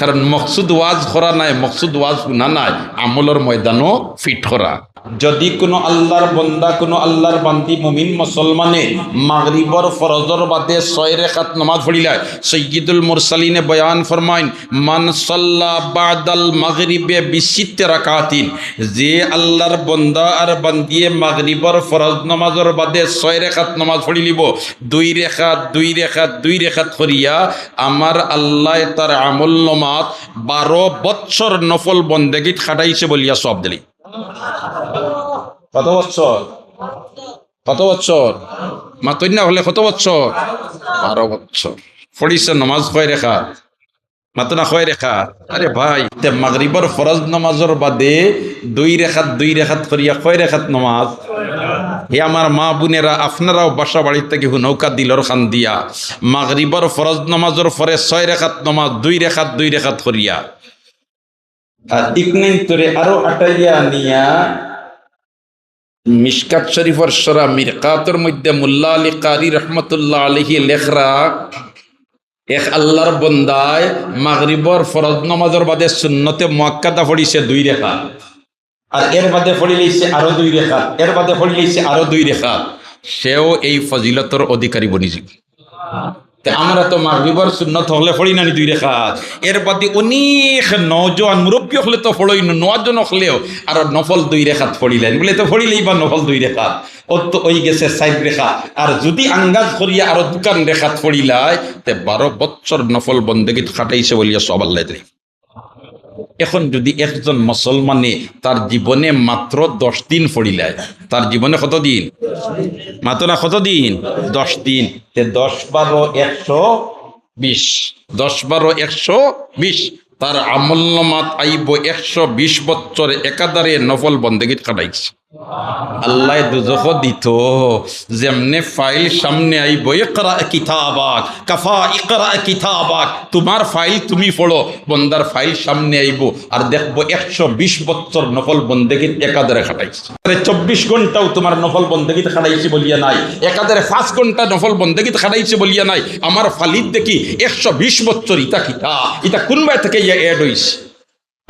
কারণ মকসুদ ওয়াজ করা নাই, মকসুদ ওয়াজ শুনা নাই, আমলের ময়দানও ফিট করা যদি কোনো আল্লাহর বন্দা, কোনো আল্লাহর বান্দি মুমিন মুসলমানে মাগরিবর ফরজর বাদে ছয় রেখাত নামাজ পড়িলায়, সৈয়দুল মুরসালিনে বয়ান ফরমাইন, মান সাল্লা বাদাল মাগরিবে বিচিত্তে রাকাতিন যে আল্লাহর বন্দা আর বান্দিয়ে মাগরিবর ফরজ নামাজর বাদে ছয় রেখাত নামাজ পড়িলিব দুই রেখাত দুই রেখাত দুই রেখাত করিয়া আমার আল্লাহ তার আমল নমাত বারো বৎসর নফল বন্দেগীত খাটাইছে বলিয়া সব দিলি। কত বছর কত বছর মাতন্যা হলে কত বছর বারো বছর পড়িছে নমাজ কয় রেখা? মাতনা কয় রেখা? আরে ভাই মাগরিবর ফরজ নমাজর বাদে দুই রেখাত দুই রেখাত করিয়া কয় রেখাত নমাজ? হে আমার মা বোনেরা, আপনারাও বাসা বাড়ির থেকে নৌকা দিলর খান দিয়া। মাগরিবর ফরজ নমাজর পরে ছয় রেখাত নমাজ, দুই রেখাত দুই রেখাত করিয়া। আর আটাইয়া নিয়া মিশকাত শরীফর সরা মধ্যে মুল্লা আলী কারি রহমতুল্লাহ আলহি লেখরা, এক আল্লাহর বন্দায় মাগরিবর ফরজ নমাজর বাদে সুন্নতে মুয়াক্কাদা পড়িছে দুই রেখা আর এর বাদে পড়ি লইছে আরও দুই রেখা এর বাদে পড়ি লইছে আরও দুই রেখা সেও এই ফজিলতর অধিকারী বনিজি আমরা তো মাগরিবর সুন্নত হলে পড়ি নানি দুই রেখা এর বাদে অনেক নজন মুরব্বী হলে তো পড়ই নজন হলেও আর নফল দুই রেখাত পড়িলেন। বলে তো পড়িলেই বা নফল দুই রেখাত। ও তো ওই গেছে সাইড রেখা। আর যদি আঙ্গাজ করিয়া আরও দোকান রেখাত পড়িলায়, তে বারো বছর নফল বন্দেগীত খাটাইছে বলিয়া সব আল্লাহ এখন যদি একজন মুসলমানে তার জীবনে মাত্র দশ দিন ফড়িলে তার জীবনে কত দিন? মাত্র না কত দিন? দশ দিন। দশ বারো একশো বিশ। দশ বারো একশো বিশ। তার আমল্যমাত আইব একশো বিশ বছর, একাধারে নফল বন্দেগীত কাটাইছে। আল্লাহ দুজখ দিত। যেমনে ফাইল সামনে আইব, ইকরা কিতাবাক, কাফা ইকরা কিতাবাক, তোমার ফাইল তুমি পড়ো, বন্দার ফাইল সামনে আইব। আর দেখব একশো বিশ বছর নফল বন্দেগীত একাধারে খাটাইছে। চব্বিশ ঘন্টাও তোমার নফল বন্দেগীত খাটাইছে বলিয়া নাই। একাধারে পাঁচ ঘণ্টা নফল বন্দেগীত খাটাইছে বলিয়া নাই। আমার ফালিত দেখি একশো বিশ বছর ইতা কিতা ইতা কোনবাই থেকে ইয়া এড হইছে?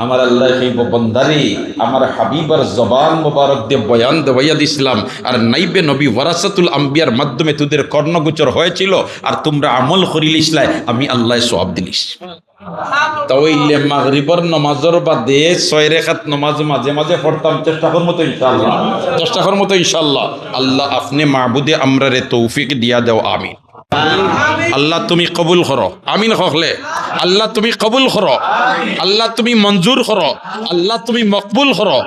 আমার আল্লাহ সেই বন্দারি, আমার হাবিবার জবান মোবারক দিয়ে বয়ান দেওয়াইয়া দিছিলাম আর নাইবে নবী ওয়ারাসাতুল আম্বিয়ার মাধ্যমে তোদের কর্ণগোচর হয়েছিল, আর তোমরা আমল করিলিসলাই আমি আল্লাহ সব দিলিস। চেষ্টা করব তো ইনশাল্লাহ আল্লাহ আপনি মাহবুদে আমরা রে তৌফিক দিয়া দেও, আমিন। আল্লাহ তুমি কবুল করো। আমিন হকলে আল্লাহ তুমি কবুল করো। আল্লাহ তুমি মঞ্জুর করো। আল্লাহ তুমি মকবুল করো।